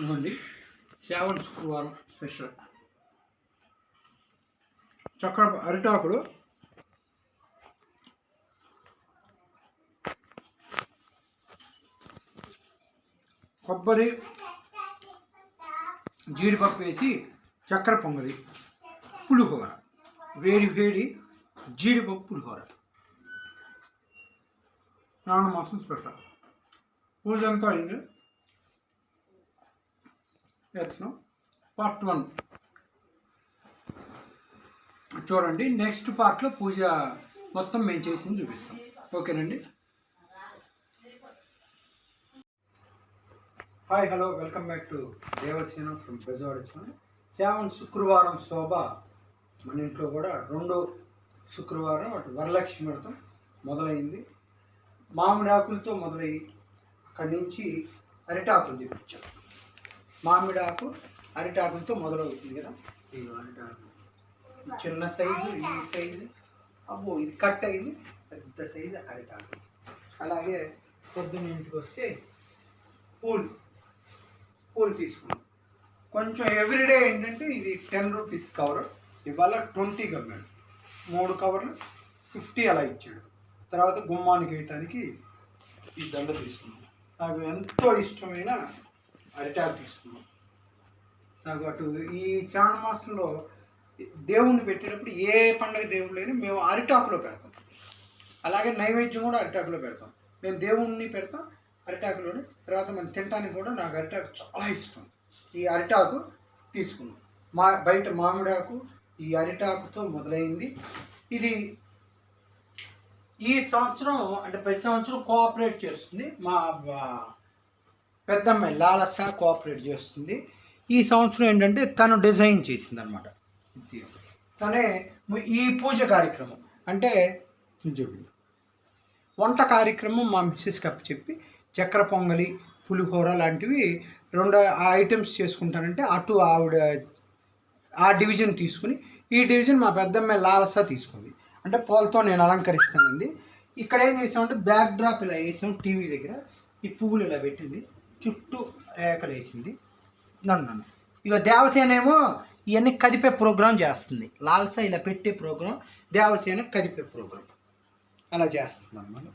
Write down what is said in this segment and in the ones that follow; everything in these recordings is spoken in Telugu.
ఇవ్వండి శ్రావణ శుక్రవారం స్పెషల్. చక్ర అరిటాకుడు కొబ్బరి జీడిపప్పు వేసి చక్కెర పొంగలి పులిహోర. వేడి వేడి జీడిపప్పు పులిహోర. శ్రావణ మాసం స్పెషల్. పూజ అంతా అయింది? చేస్తున్నాం పార్ట్ వన్ చూడండి నెక్స్ట్ పార్ట్లో పూజ మొత్తం మేము చేసింది చూపిస్తాం. ఓకేనండి? Hi hello welcome back to Devasena from Bezawada Shravana Shukravaram శోభ. మన ఇంట్లో కూడా రెండో శుక్రవారం అటు వరలక్ష్మి వ్రతం మొదలైంది. మామిడి ఆకులతో మొదలయ్యి అక్కడి నుంచి అరిటాకులు తెప్పించాం. మామిడాకు అరిటాకులతో మొదలవుతుంది కదా? ఈ అరిటాకు ఈ చిన్న సైజు ఈ సైజు. అబ్బో ఇది కట్ అయింది. పెద్ద సైజు అరిటాకు. అలాగే పొద్దున్న ఇంటికి వస్తే పూలు. పూలు తీసుకున్నాం. కొంచెం ఎవ్రీడే ఏంటంటే ఇది టెన్ రూపీస్ కవర్. ఇవాళ ట్వంటీ కమ్మాడు. మూడు కవర్లు ఫిఫ్టీ అలా ఇచ్చాడు. తర్వాత గుమ్మానికి వేయటానికి ఈ దండ తీసుకున్నాం. నాకు ఎంతో ఇష్టమైన అరిటాకు తీసుకున్నాం. నాకు అటు ఈ శ్రావణ మాసంలో దేవుణ్ణి పెట్టేటప్పుడు ఏ పండగ లేని మేము అరిటాకులో పెడతాం. అలాగే నైవేద్యం కూడా అరిటాకులో పెడతాం. మేము దేవుణ్ణి పెడతాం అరిటాకులోని తర్వాత మనం తినడానికి కూడా నాకు అరిటాకు చాలా ఇష్టం. ఈ అరిటాకు తీసుకున్నాం. మా బయట మామిడాకు ఈ అరిటాకుతో మొదలైంది. ఇది ఈ సంవత్సరం అంటే ప్రతి సంవత్సరం కోఆపరేట్ చేస్తుంది మా పెద్దమ్మాయి లాలస కోఆపరేట్ చేస్తుంది. ఈ సంవత్సరం ఏంటంటే తను డిజైన్ చేసింది అనమాట తనే ఈ పూజ కార్యక్రమం అంటే చూడండి వంట కార్యక్రమం మా మిస్సెస్ కప్ చెప్పి చక్కెర పొంగలి పులిహోర లాంటివి రెండు ఐటమ్స్ చేసుకుంటానంటే అటు ఆవిడ ఆ డివిజన్ తీసుకుని ఈ డివిజన్ మా పెద్దమ్మాయి లాలస తీసుకుంది. అంటే పూలతో నేను అలంకరిస్తానండి ఇక్కడ ఏం చేసామంటే బ్యాక్ డ్రాప్ ఇలా వేసాం టీవీ దగ్గర. ఈ పువ్వులు ఇలా పెట్టింది. చుట్టూ ఏకలేసింది నన్ను నన్ను. ఇక దేవసేన ఏమో ఇవన్నీ కదిపే ప్రోగ్రాం చేస్తుంది. లాల్సా ఇలా పెట్టే ప్రోగ్రాం దేవసేన కదిపే ప్రోగ్రాం. అలా చేస్తున్నాం మనం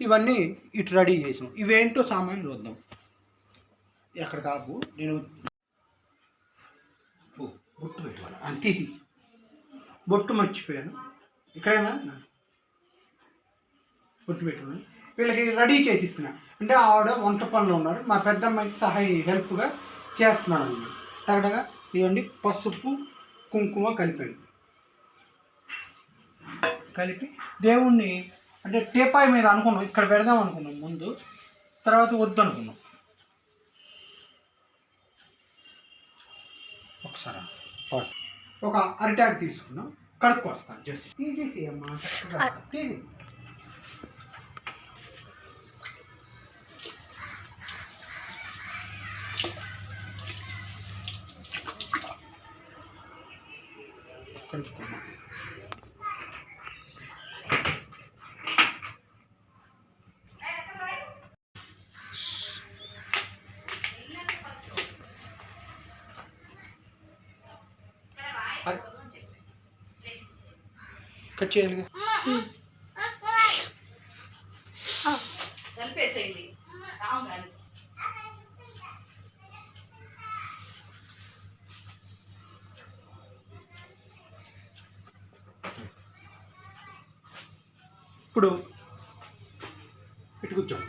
ఇవన్నీ ఇటు రెడీ చేసాం. ఇవేంటో సామాన్లు చూద్దాం. ఎక్కడ కాపు నేను ఓ, బొట్టు పెట్టుకోవాలి అంతే. బొట్టు మర్చిపోయాను. ఇక్కడైనా? బొట్టు పెట్టుకున్నాను వీళ్ళకి రెడీ చేసి ఇస్తున్నా అంటే ఆవిడ వంట పనులు ఉన్నారు. మా పెద్దమ్మాయికి సహాయ హెల్ప్గా చేస్తున్నాను అన్నమాట టగటగా ఇవ్వండి. పసుపు కుంకుమ కలిపాను కలిపి దేవుణ్ణి అంటే టేపాయి మీద అనుకున్నాం. ఇక్కడ పెడదాం అనుకున్నాం ముందు. తర్వాత వద్దు అనుకున్నాం ఒకసారి. ఒక అరిటాకు తీసుకున్నాం. కడుక్కొస్తాను. జస్ట్. తీసేసి అమ్మా. తీసి కట్ కలిపేసేయండి. ఇప్పుడు ఇటు కూర్చోం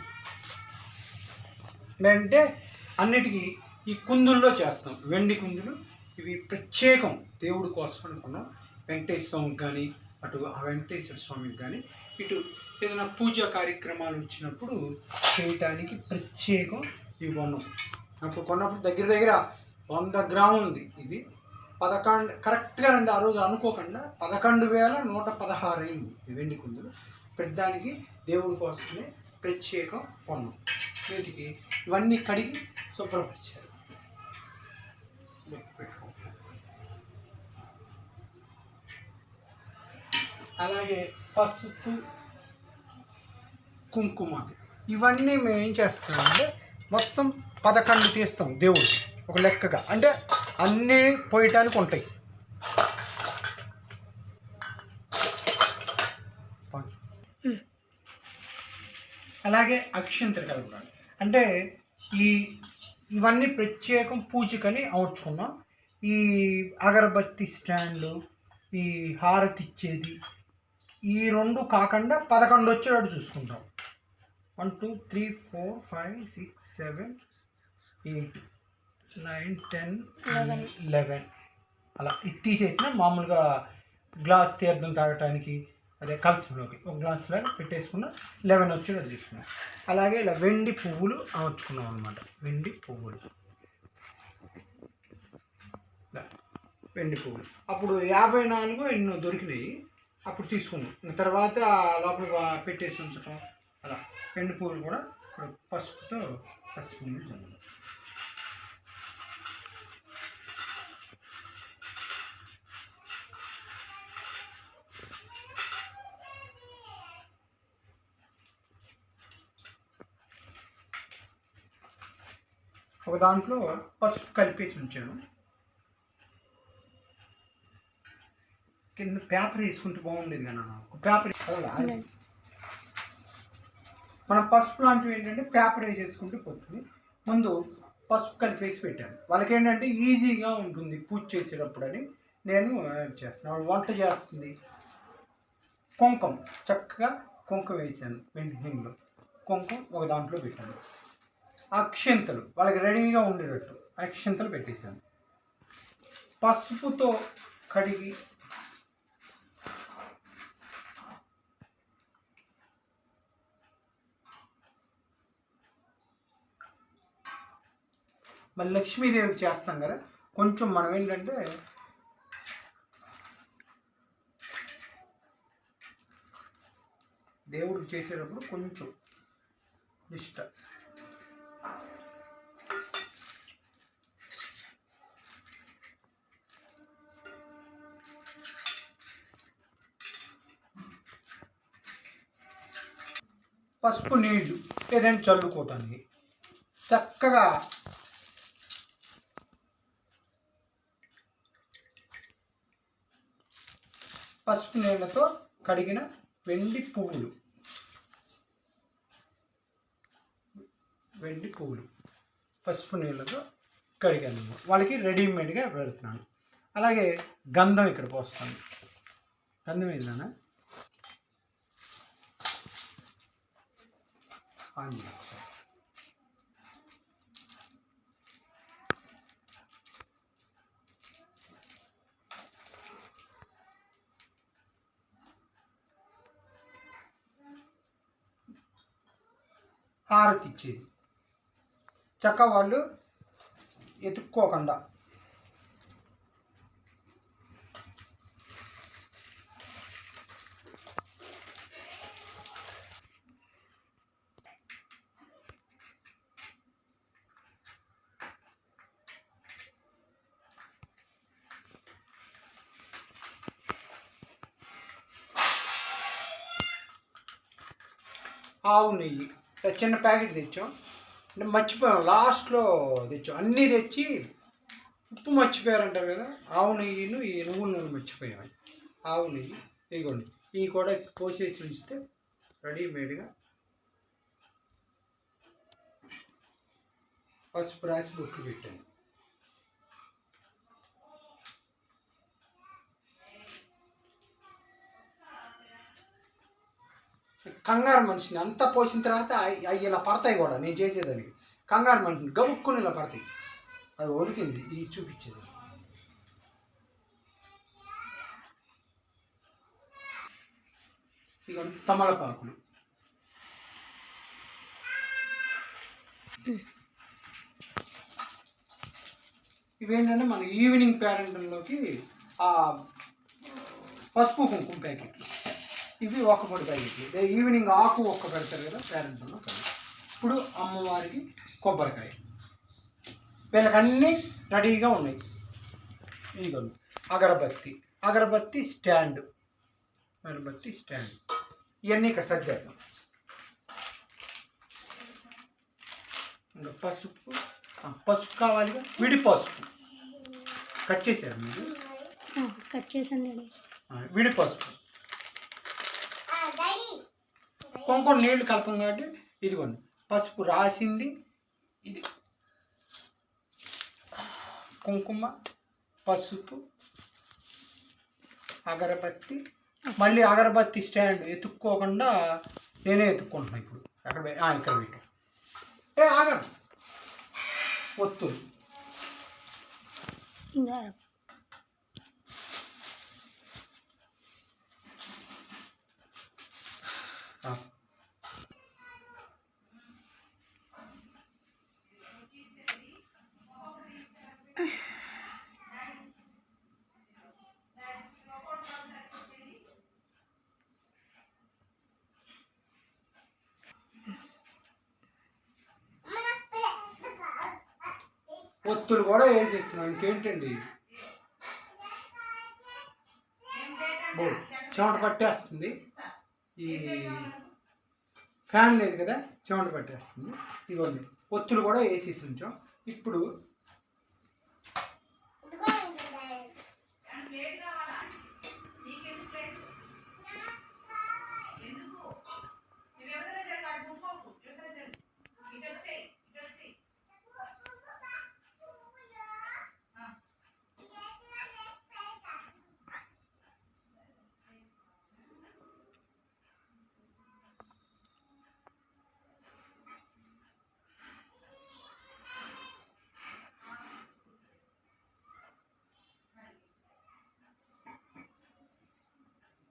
అంటే అన్నిటికీ ఈ కుందుల్లో చేస్తాం. వెండి కుందులు. ఇవి ప్రత్యేకం దేవుడి కోసం అనుకున్నాం. వెంకటేశ్వర స్వామికి కానీ అటు ఆ వెంకటేశ్వర స్వామికి కానీ ఇటు ఏదైనా పూజా కార్యక్రమాలు వచ్చినప్పుడు చేయటానికి ప్రత్యేకం ఈ బొమ్మ. అప్పుడు కొన్నప్పుడు దగ్గర దగ్గర వంద గ్రాములది ఇది పదకొండు కరెక్ట్గా రండి ఆ రోజు అనుకోకుండా పదకొండు వేల నూట పదహారు అయింది వెండి కుందులు. పెద్దానికి దేవుడి కోసమే ప్రత్యేకం పొన్నం వీటికి ఇవన్నీ కడిగి శుభ్రపరిచారు. అలాగే పసుపు కుంకుమ. ఇవన్నీ మేము ఏం చేస్తామంటే మొత్తం పదకొండు తీస్తాం దేవుడు ఒక లెక్కగా. అంటే అన్నీ పోయటానికి ఉంటాయి. అలాగే అక్షింతలు కలపడాలి అంటే ఈ ఇవన్నీ ప్రత్యేకం పూజకని అమర్చుకున్నాం. ఈ అగరబత్తి స్టాండ్లు ఈ హారతి ఇచ్చేది ఈ రెండు కాకుండా పదకొండు వచ్చేటట్టు చూసుకుంటాం. One two three four five six seven eight nine ten eleven. అలా ఇది తీసేసిన మామూలుగా గ్లాస్ తీర్థం తాగటానికి అదే కలసంలోకి ఒక గ్లాసులో పెట్టేసుకున్న లెవెన్ వచ్చేటట్టు తీసుకున్నాం అలాగే ఇలా వెండి పువ్వులు అమర్చుకున్నాం అనమాట వెండి పువ్వులు. వెండి పువ్వులు. అప్పుడు యాభై నాలుగు ఎన్నో దొరికినాయి. అప్పుడు తీసుకున్నాం తర్వాత లోపల పెట్టేసి ఉంచటం అలా ఎండు పువ్వులు కూడా ఇప్పుడు పసుపుతో పసుపు నీళ్ళు చల్లాలి. ఒక దాంట్లో పసుపు కలిపేసి ఉంచాను కింద పేపర్ వేసుకుంటే బాగుండేది కదా. ఒక పేపర్ మనం పసుపు లాంటివి ఏంటంటే పేపర్ వేసేసుకుంటే పోతుంది. ముందు పసుపు కలిపేసి పెట్టాను. వాళ్ళకి ఏంటంటే ఈజీగా ఉంటుంది పూజ చేసేటప్పుడు అని నేను చేస్తున్నాను వాళ్ళు వంట చేస్తుంది. కుంకం చక్కగా కుంకం వేసాను హింగ్లో. కుంకం ఒక దాంట్లో పెట్టాను. అక్షంతలు వాళ్ళకి రెడీగా ఉండేటట్టు అక్షంతలు పెట్టేశాను. పసుపుతో కడిగి మళ్ళీ లక్ష్మీదేవికి చేస్తాం కదా కొంచెం మనం ఏంటంటే దేవుడికి చేసేటప్పుడు కొంచెం నిష్ట. పసుపు నీళ్ళు ఏదైనా చల్లుకోవటానికి చక్కగా పసుపు నీళ్ళతో కడిగిన వెండి పువ్వులు. వెండి పువ్వులు. పసుపు నీళ్ళతో కడిగాను. వాళ్ళకి రెడీమేడ్గా పెడుతున్నాను. అలాగే గంధం ఇక్కడ పోస్తాను. గంధం ఏదైనా ఆన్ హారతి ఇచ్చేది చక్క వాళ్ళు ఎత్తుక్కోకుండా. ఆవు నెయ్యి. చిన్న ప్యాకెట్ తెచ్చాం. అంటే మర్చిపోయాం. లాస్ట్లో తెచ్చాం. అన్నీ తెచ్చి ఉప్పు మర్చిపోయారంటారు కదా ఆవు నెయ్యిను ఈ నువ్వుల నూనె మర్చిపోయాం. ఆవు నెయ్యి ఇదిగోండి. ఇవి కూడా పోసేసి ఉంచితే రెడీమేడ్గా పసుపు రాసి బుక్ పెట్టాను. కంగారు మనిషిని అంతా పోసిన తర్వాత అవి ఇలా పడతాయి కూడా నేను చేసేదానికి. కంగారు మనిషిని గబుక్కుని ఇలా పడతాయి. అది ఒలికింది ఈ చూపించేది. ఇక తమలపాకులు. ఇవేంటంటే మన ఈవినింగ్ పేరెంట్లోకి ఆ పసుపు కుంకుమ ప్యాకెట్లు. ఇవి ఒక్క పొడి ప్యాకెట్లు. ఈవినింగ్ ఆకు ఒక్క పెడతారు కదా పేరెంట్లో ఇప్పుడు అమ్మవారికి కొబ్బరికాయ. వీళ్ళకి అన్నీ రెడీగా ఉన్నాయి. ఇదిగోండి. అగరబత్తి. అగరబత్తి స్టాండ్. అగరబత్తి స్టాండ్. ఇవన్నీ ఇక్కడ సర్దేద్దాం ఇంకా పసుపు. పసుపు కావాలిగా విడి పసుపు. కట్ చేశారు మీరు? కట్ చేశాను. విడి పసుపు. కొంచెం నీళ్ళు కలపం కాబట్టి ఇదిగోండి పసుపు రాసింది ఇది. కుంకుమ పసుపు అగరబత్తి. మళ్ళీ అగరబత్తి స్టాండ్ ఎత్తుక్కోకుండా నేనే ఎత్తుక్కుంటున్నాను ఇప్పుడు. అక్కడ ఆ, ఇక్కడ పెట్టు. ఏ ఆగండి. ఒత్తులు పొత్తులు కూడా వేసేస్తున్నాం ఇంకేంటండి? చెమట పట్టేస్తుంది. ఈ ఫ్యాన్ లేదు కదా? చెమట పట్టేస్తుంది. ఇవన్నీ పొత్తులు కూడా వేసేసి ఉంచాం. ఇప్పుడు ప్లేట్ కావాలా నీకెందుకు ప్లేట్ ఎందుకు నువ్వు ఎవరైనా జరుగు అటు ముట్టుకోకు ఎవరైనా జరుగు ఇటు వచ్చేయి ఇటు వచ్చేయి ఆ.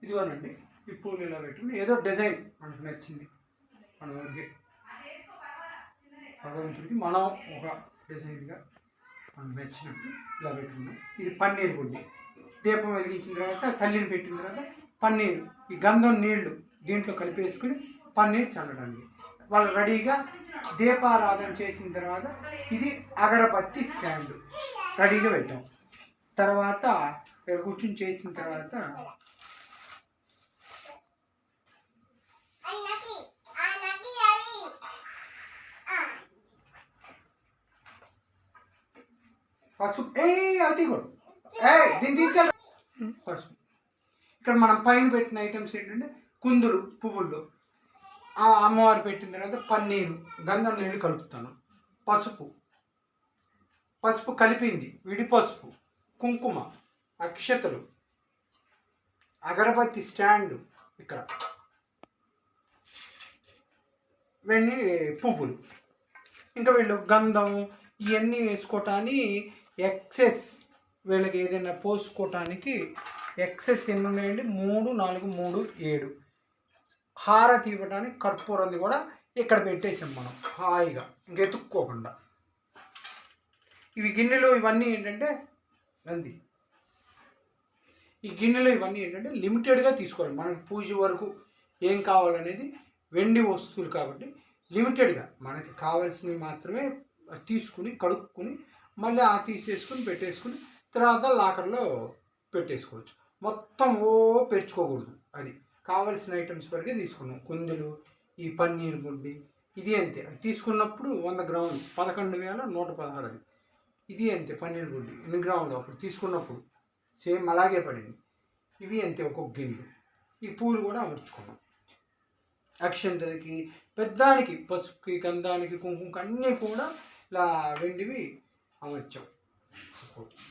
ఇదిగోనండి ఈ పూలు ఇలా పెట్టుకుని ఏదో డిజైన్ మనకు నచ్చింది. మన ఊరికి భగవంతుడికి మనం ఒక డిజైన్గా మనకు నచ్చినట్టు ఇలా పెట్టుకున్నాం ఇది పన్నీర్ గుడ్డి. దీపం వెలిగించిన తర్వాత తల్లిని పెట్టిన తర్వాత పన్నీరు. ఈ గంధం నీళ్ళు దీంట్లో కలిపేసుకుని పన్నీర్ చల్లడానికి వాళ్ళు రెడీగా దీపారాధన చేసిన తర్వాత ఇది అగరబత్తి స్టాండ్. రెడీగా పెట్టాం. తర్వాత కూర్చుని చేసిన తర్వాత పసుపు ఏ అది కూడా ఏ దీన్ని పసుపు ఇక్కడ మనం పైన పెట్టిన ఐటమ్స్ ఏంటంటే కుందులు పువ్వుల్లో ఆ అమ్మవారు పెట్టిన తర్వాత పన్నీరు గంధం నీళ్ళు కలుపుతాను. పసుపు. పసుపు కలిపింది విడి పసుపు కుంకుమ అక్షతలు. అగరబత్తి స్టాండ్ ఇక్కడ. ఇవన్నీ పువ్వులు. ఇంకా వీళ్ళు గంధం ఇవన్నీ వేసుకోవటానికి ఎక్సెస్ వీళ్ళకి ఏదైనా పోసుకోవటానికి ఎక్సెస్ ఎన్ని ఉన్నాయండి మూడు నాలుగు మూడు ఏడు. హారతి ఇవ్వడానికి కర్పూరంది కూడా ఇక్కడ పెట్టేసాం మనం హాయిగా. ఇంకెతుక్కోకుండా ఇవి గిన్నెలు ఇవన్నీ ఏంటంటే అంది ఈ గిన్నెలు ఇవన్నీ ఏంటంటే లిమిటెడ్గా తీసుకోవాలి. మనకి పూజ వరకు ఏం కావాలనేది వెండి వస్తువులు కాబట్టి లిమిటెడ్గా మనకి కావాల్సినవి మాత్రమే తీసుకుని కడుక్కుని మళ్ళీ ఆ తీసేసుకుని పెట్టేసుకుని తర్వాత లాకర్లో పెట్టేసుకోవచ్చు. మొత్తం ఓ పెంచుకోకూడదు అది. కావలసిన ఐటమ్స్ వరకే తీసుకున్నాం. కుందులు ఈ పన్నీర్ గుడ్డి ఇది అంతే. తీసుకున్నప్పుడు వంద గ్రాములు పదకొండు వేల నూట పదహారు అది. ఇది అంతే పన్నీర్ గుడ్డి ఎన్ని గ్రాములు అప్పుడు తీసుకున్నప్పుడు. సేమ్ అలాగే పడింది. ఇవి అంతే ఒక్కొక్క గిన్నెలు ఈ పూలు కూడా అమర్చుకున్నాం. అక్షంతలకి పెద్దానికి పసుపుకి గంధానికి కుంకుమకి అన్నీ కూడా ఇలా వెండివి అమర్చాం ఒక్కొక్కటి.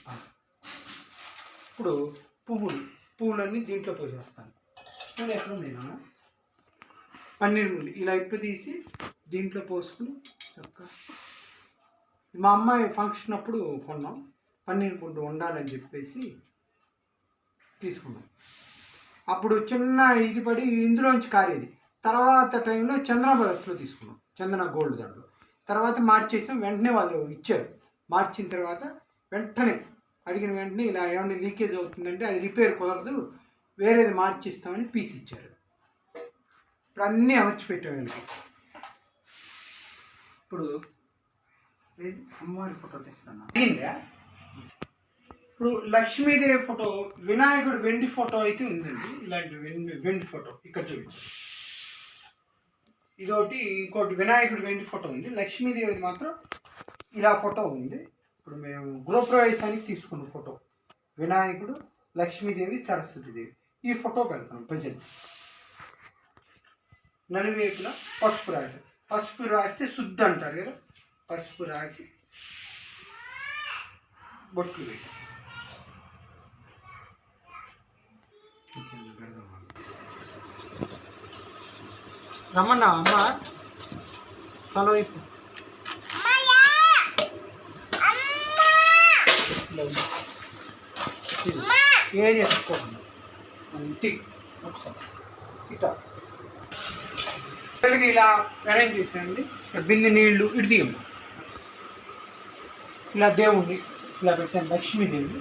ఇప్పుడు పువ్వులు పువ్వులన్నీ దీంట్లో పోసేస్తాను. నేను ఎక్కడ నేను పన్నీర్ నుండి ఇలా ఇప్పు తీసి దీంట్లో పోసుకుని చక్క మా అమ్మాయి ఫంక్షన్ అప్పుడు కొన్నాం. పన్నీర్ గుడ్డు ఉండాలని చెప్పేసి తీసుకున్నాం. అప్పుడు చిన్న ఇది పడి ఇందులోంచి కారేది. తర్వాత టైంలో చంద్ర బ్రదర్స్లో తీసుకున్నాం. చందన గోల్డ్ దాంట్లో. తర్వాత మార్చేసాం. వెంటనే వాళ్ళు ఇచ్చారు. మార్చిన తర్వాత వెంటనే అడిగిన వెంటనే ఇలా ఏమైనా లీకేజ్ అవుతుందంటే అది రిపేర్ కుదరదు వేరేది మార్చిస్తామని పీస్ ఇచ్చారు ఇప్పుడు అన్నీ అమర్చిపెట్టాం వీళ్ళకి. ఇప్పుడు అమ్మవారి ఫోటో తెస్తాను? అయిందా ఇప్పుడు లక్ష్మీదేవి ఫోటో వినాయకుడు వెండి ఫోటో అయితే ఉందండి. ఇలాంటి వెండి వెండి ఫోటో ఇక్కడ చూపించు. ఇదొకటి ఇంకోటి వినాయకుడి వెండి ఫోటో ఉంది. లక్ష్మీదేవిది మాత్రం ఇలా ఫోటో ఉంది. ఇప్పుడు మేము గృహప్రవేశానికి తీసుకున్న ఫోటో. వినాయకుడు లక్ష్మీదేవి సరస్వతీదేవి ఈ ఫోటో పెడతాం ప్రజెంట్. నలువైపులా పసుపు రాసి. పసుపు రాస్తే శుద్ధి అంటారు కదా? పసుపు రాసి బొట్లు పెట్టి. రమణ అమ్మ హలో ఇప్పుడు ఏది ఇంటి ఒకసారి ఇట పిల్లలకి ఇలా అరేంజ్ చేసేయండి ఇక్కడ బిందె నీళ్ళు ఇటు తీయండి ఇలా దేవుణ్ణి ఇలా పెట్టాను లక్ష్మీదేవి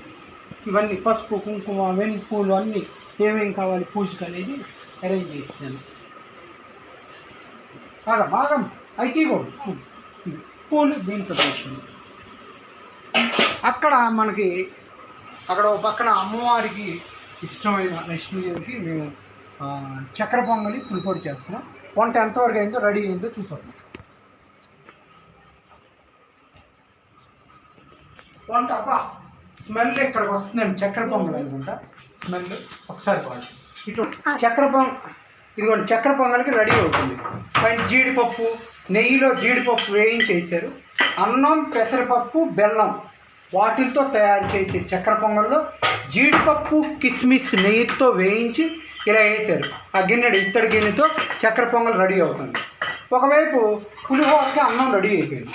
ఇవన్నీ పసుపు కుంకుమ వెన్ను పూలు అన్నీ ఏమేమి కావాలి పూజకు అనేది అరేంజ్ చేసాను బాగా బాగా అయితే తీయకూడదు పూలు దీంట్లో పెట్టింది అక్కడ మనకి అక్కడ ఒక పక్కన అమ్మవారికి ఇష్టమైన లక్ష్మీదేవికి మేము చక్కెర పొంగలి పులిపొడి చేస్తున్నాం. వంట ఎంతవరకు అయిందో రెడీ అయిందో చూసాం. వంట అబ్బా స్మెల్ ఇక్కడికి వస్తుందండి చక్కెర పొంగల్ అనుకుంటా. స్మెల్ ఒకసారి పాడు ఇటు చక్కెర పొంగ ఇదిగోండి చక్కెర పొంగల్కి రెడీ అవుతుంది. పైన జీడిపప్పు నెయ్యిలో జీడిపప్పు వేయించేసారు అన్నం పెసరపప్పు బెల్లం. వాటిలతో తయారు చేసే చక్కెర పొంగల్లో జీడిపప్పు కిస్మిస్ నెయ్యితో వేయించి ఇలా వేసారు ఆ గిన్నెడు ఇత్తడి గిన్నెతో చక్కెర పొంగల్ రెడీ అవుతుంది. ఒకవైపు పులిహోరకి అన్నం రెడీ అయిపోయింది.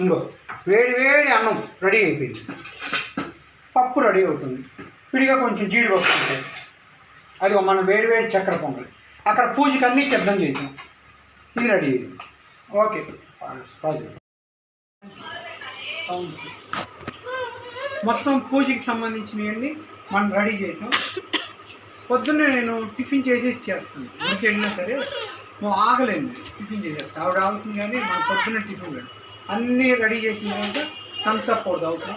ఇంకో వేడి వేడి అన్నం రెడీ అయిపోయింది. పప్పు రెడీ అవుతుంది. విడిగా కొంచెం జీడిపప్పు ఉంటాయి అది మనం వేడి వేడి చక్కెర పొంగల్. అక్కడ పూజకి అన్నీ సిద్ధం చేసాం ఇది రెడీ అయింది. ఓకే. Positive sound. మొత్తం పూజకి సంబంధించినవన్నీ మనం రెడీ చేసాం. పొద్దున్నే నేను టిఫిన్ చేసేసి చేస్తాను. ఊరికి వెళ్ళినా సరే నువ్వు ఆగలేను టిఫిన్ చేసేస్తా. ఆవిడ ఆగుతుంది కానీ మన పొద్దున్నే టిఫిన్ లేదు అన్నీ రెడీ చేసిన తర్వాత థమ్స్ అప్ ఒకటి అవుతాం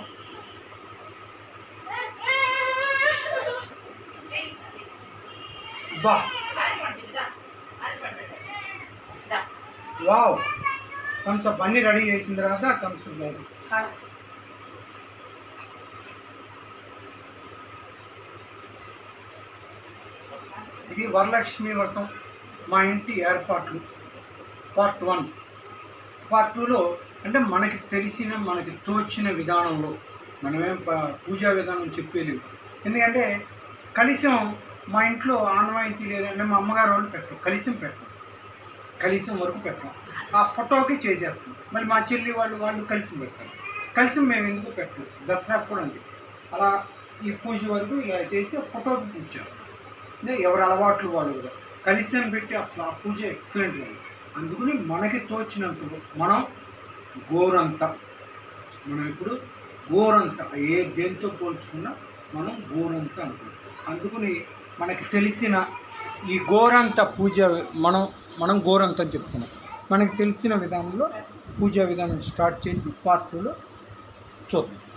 బా. వావ్. థమ్స్ అప్ అన్నీ రెడీ చేసిన తర్వాత థమ్స్ అప్ ఇది వరలక్ష్మి వ్రతం మా ఇంటి ఏర్పాట్లు. Part one. పార్ట్ టూలో అంటే మనకి తెలిసిన మనకి తోచిన విధానంలో మనమేం పూజా విధానం చెప్పేలేము. ఎందుకంటే కలిసం మా ఇంట్లో ఆనవాయితీ లేదంటే మా అమ్మగారు వాళ్ళు పెట్టరు. కలిసం పెట్టరు. కలిసం వరకు పెట్టం ఆ ఫోటోకి చేసేస్తాం. మళ్ళీ మా చెల్లి వాళ్ళు వాళ్ళు కలిసి పెడతారు. కలిసి మేము ఎందుకు పెట్టం దసరాకు కూడా అంతే. అలా ఈ పూజ వరకు ఇలా చేసి ఫోటోకి పూజ చేస్తాం. ఎవరి అలవాట్లు వాళ్ళు కూడా కలిసం పెట్టి అసలు ఆ పూజ ఎక్సలెంట్ ఉంది అందుకని మనకి తోచినంత మనం గోరంత మనం ఇప్పుడు గోరంత ఏ దేంతో పోల్చుకున్నా మనం గోరంత అనుకుంటాం. అందుకని మనకి తెలిసిన ఈ గోరంత పూజ మనం మనం గోరంత అని చెప్తున్నాం మనకి తెలిసిన విధానంలో పూజా విధానం స్టార్ట్ చేసి పార్టీలో చూద్దాం.